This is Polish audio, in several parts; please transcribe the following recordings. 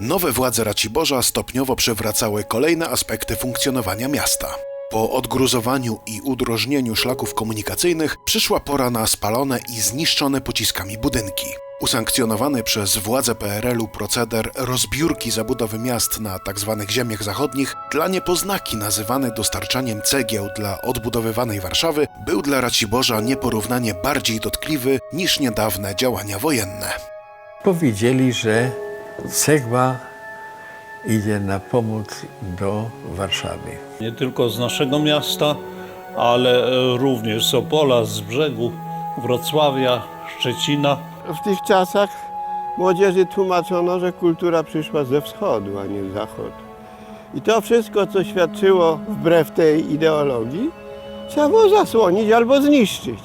Nowe władze Raciborza stopniowo przywracały kolejne aspekty funkcjonowania miasta. Po odgruzowaniu i udrożnieniu szlaków komunikacyjnych przyszła pora na spalone i zniszczone pociskami budynki. Usankcjonowany przez władze PRL-u proceder rozbiórki zabudowy miast na tzw. ziemiach zachodnich dla niepoznaki nazywany dostarczaniem cegieł dla odbudowywanej Warszawy był dla Raciborza nieporównanie bardziej dotkliwy niż niedawne działania wojenne. Powiedzieli, że cegła idzie na pomoc do Warszawy. Nie tylko z naszego miasta, ale e, również z Opola, z brzegu, Wrocławia, Szczecina. W tych czasach młodzieży tłumaczono, że kultura przyszła ze wschodu, a nie z zachodu. I to wszystko, co świadczyło wbrew tej ideologii, trzeba było zasłonić albo zniszczyć.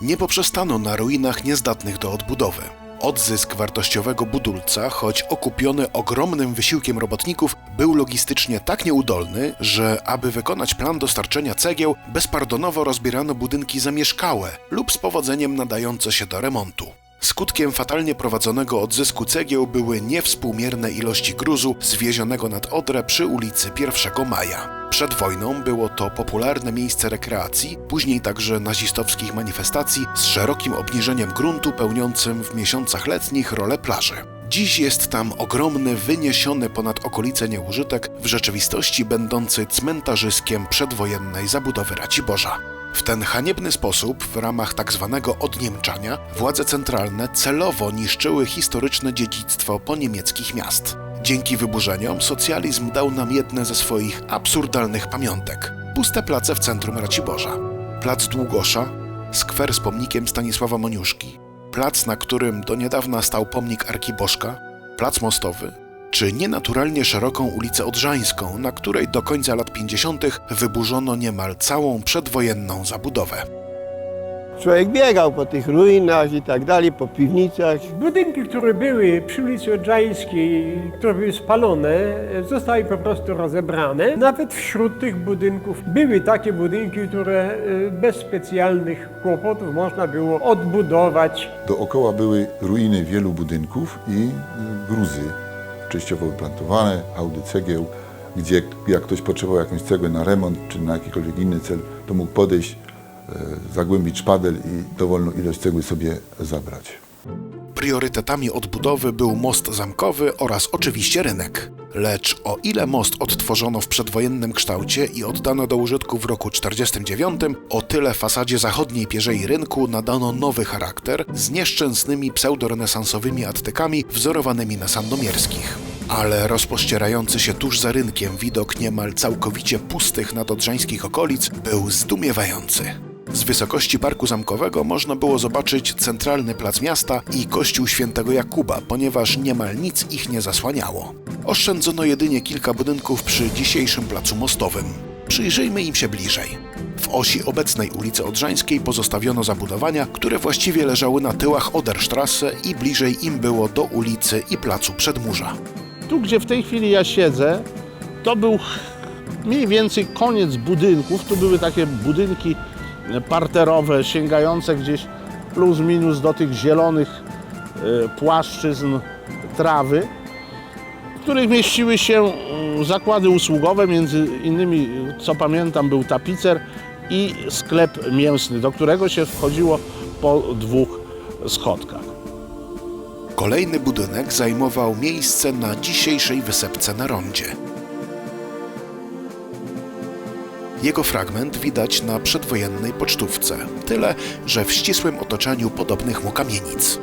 Nie poprzestano na ruinach niezdatnych do odbudowy. Odzysk wartościowego budulca, choć okupiony ogromnym wysiłkiem robotników, był logistycznie tak nieudolny, że aby wykonać plan dostarczenia cegieł, bezpardonowo rozbierano budynki zamieszkałe lub z powodzeniem nadające się do remontu. Skutkiem fatalnie prowadzonego odzysku cegieł były niewspółmierne ilości gruzu zwiezionego nad Odrę przy ulicy 1 Maja. Przed wojną było to popularne miejsce rekreacji, później także nazistowskich manifestacji z szerokim obniżeniem gruntu pełniącym w miesiącach letnich rolę plaży. Dziś jest tam ogromny, wyniesiony ponad okolice nieużytek, w rzeczywistości będący cmentarzyskiem przedwojennej zabudowy Raciborza. W ten haniebny sposób, w ramach tzw. odniemczania, władze centralne celowo niszczyły historyczne dziedzictwo poniemieckich miast. Dzięki wyburzeniom socjalizm dał nam jedne ze swoich absurdalnych pamiątek puste place w centrum Raciborza. Plac Długosza, skwer z pomnikiem Stanisława Moniuszki, plac, na którym do niedawna stał pomnik Arkiboszka, plac mostowy, czy nienaturalnie szeroką ulicę Odrzańską, na której do końca lat 50. wyburzono niemal całą przedwojenną zabudowę. Człowiek biegał po tych ruinach i tak dalej, po piwnicach. Budynki, które były przy ulicy Odrzańskiej, które były spalone, zostały po prostu rozebrane. Nawet wśród tych budynków były takie budynki, które e, bez specjalnych kłopotów można było odbudować. Dookoła były ruiny wielu budynków i y, gruzy częściowo wyplantowane, hałdy cegieł, gdzie jak ktoś potrzebował jakąś cegłę na remont czy na jakikolwiek inny cel, to mógł podejść, e, zagłębić szpadel i dowolną ilość cegły sobie zabrać. Priorytetami odbudowy był most zamkowy oraz oczywiście rynek. Lecz o ile most odtworzono w przedwojennym kształcie i oddano do użytku w roku 49, o tyle fasadzie zachodniej pierzei rynku nadano nowy charakter z nieszczęsnymi pseudorenesansowymi attykami wzorowanymi na sandomierskich. Ale rozpościerający się tuż za rynkiem widok niemal całkowicie pustych nadodrzańskich okolic był zdumiewający. Z wysokości parku zamkowego można było zobaczyć centralny plac miasta i kościół świętego Jakuba, ponieważ niemal nic ich nie zasłaniało. Oszczędzono jedynie kilka budynków przy dzisiejszym placu mostowym. Przyjrzyjmy im się bliżej. W osi obecnej ulicy Odrzańskiej pozostawiono zabudowania, które właściwie leżały na tyłach Oderstrasse i bliżej im było do ulicy i placu Przedmurza. Tu, gdzie w tej chwili ja siedzę, to był mniej więcej koniec budynków. Tu były takie budynki parterowe, sięgające gdzieś plus minus do tych zielonych e, płaszczyzn trawy, których mieściły się mm, zakłady usługowe, między innymi, co pamiętam, był tapicer i sklep mięsny, do którego się wchodziło po dwóch schodkach. Kolejny budynek zajmował miejsce na dzisiejszej wysepce na rondzie. Jego fragment widać na przedwojennej pocztówce, tyle że w ścisłym otoczeniu podobnych mu kamienic.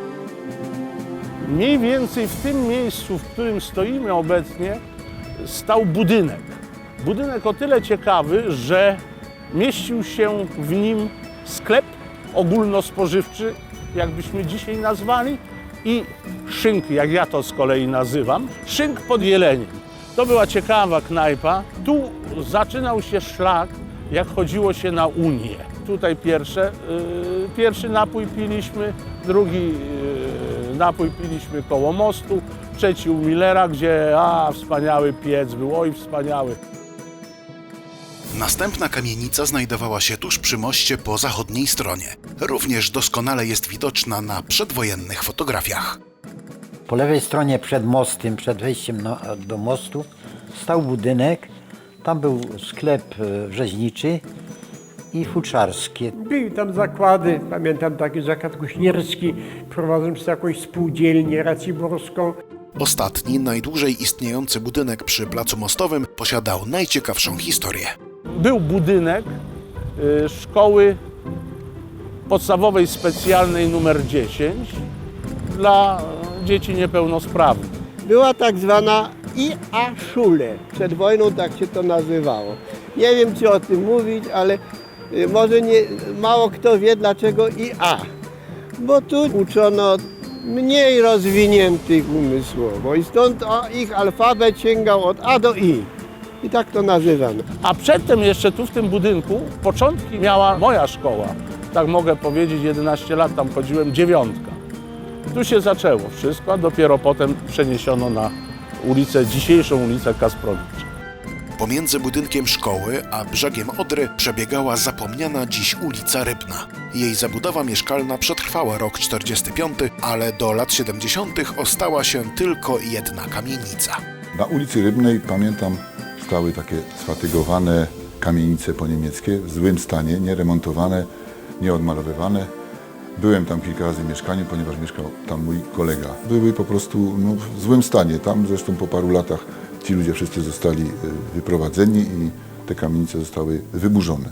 Mniej więcej w tym miejscu, w którym stoimy obecnie, stał budynek. Budynek o tyle ciekawy, że mieścił się w nim sklep ogólnospożywczy, jakbyśmy dzisiaj nazwali, i szynk, jak ja to z kolei nazywam, szynk pod jeleniem. To była ciekawa knajpa. Tu zaczynał się szlak, jak chodziło się na Unię. Tutaj pierwsze, yy, pierwszy napój piliśmy, drugi napój piliśmy koło mostu, trzeci u Millera, gdzie a, wspaniały piec był, oj wspaniały. Następna kamienica znajdowała się tuż przy moście po zachodniej stronie. Również doskonale jest widoczna na przedwojennych fotografiach. Po lewej stronie przed mostem, przed wejściem na, do mostu stał budynek. Tam był sklep e, rzeźniczy i futrzarskie. Były tam zakłady, pamiętam taki zakład kuśnierski, prowadzący jakąś spółdzielnię raciborską. Ostatni, najdłużej istniejący budynek przy Placu Mostowym posiadał najciekawszą historię. Był budynek y, szkoły podstawowej specjalnej numer 10 dla dzieci niepełnosprawnych. Była tak zwana IA-szule. Przed wojną tak się to nazywało. Nie wiem, czy o tym mówić, ale może nie, mało kto wie, dlaczego IA. Bo tu uczono mniej rozwiniętych umysłowo i stąd ich alfabet sięgał od A do I. I tak to nazywano. A przedtem jeszcze tu w tym budynku początki miała moja szkoła. Tak mogę powiedzieć, 11 lat tam chodziłem, dziewiątka. Tu się zaczęło wszystko, a dopiero potem przeniesiono na ulicę, dzisiejszą ulicę Kasprowicza. Pomiędzy budynkiem szkoły a brzegiem Odry przebiegała zapomniana dziś ulica Rybna. Jej zabudowa mieszkalna przetrwała rok 45, ale do lat 70. ostała się tylko jedna kamienica. Na ulicy Rybnej pamiętam stały takie sfatygowane kamienice po niemieckie w złym stanie, nieremontowane, nieodmalowywane. Byłem tam kilka razy w mieszkaniu, ponieważ mieszkał tam mój kolega. Były po prostu no, w złym stanie. Tam zresztą po paru latach ci ludzie wszyscy zostali y, wyprowadzeni i te kamienice zostały wyburzone.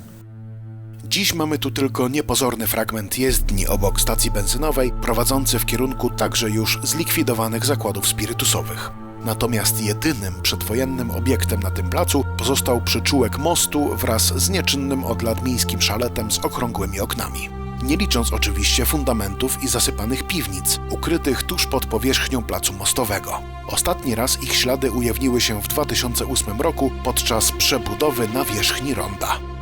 Dziś mamy tu tylko niepozorny fragment jezdni obok stacji benzynowej, prowadzący w kierunku także już zlikwidowanych zakładów spirytusowych. Natomiast jedynym przedwojennym obiektem na tym placu pozostał przyczółek mostu wraz z nieczynnym od lat miejskim szaletem z okrągłymi oknami. Nie licząc oczywiście fundamentów i zasypanych piwnic, ukrytych tuż pod powierzchnią placu mostowego. Ostatni raz ich ślady ujawniły się w 2008 roku podczas przebudowy nawierzchni ronda.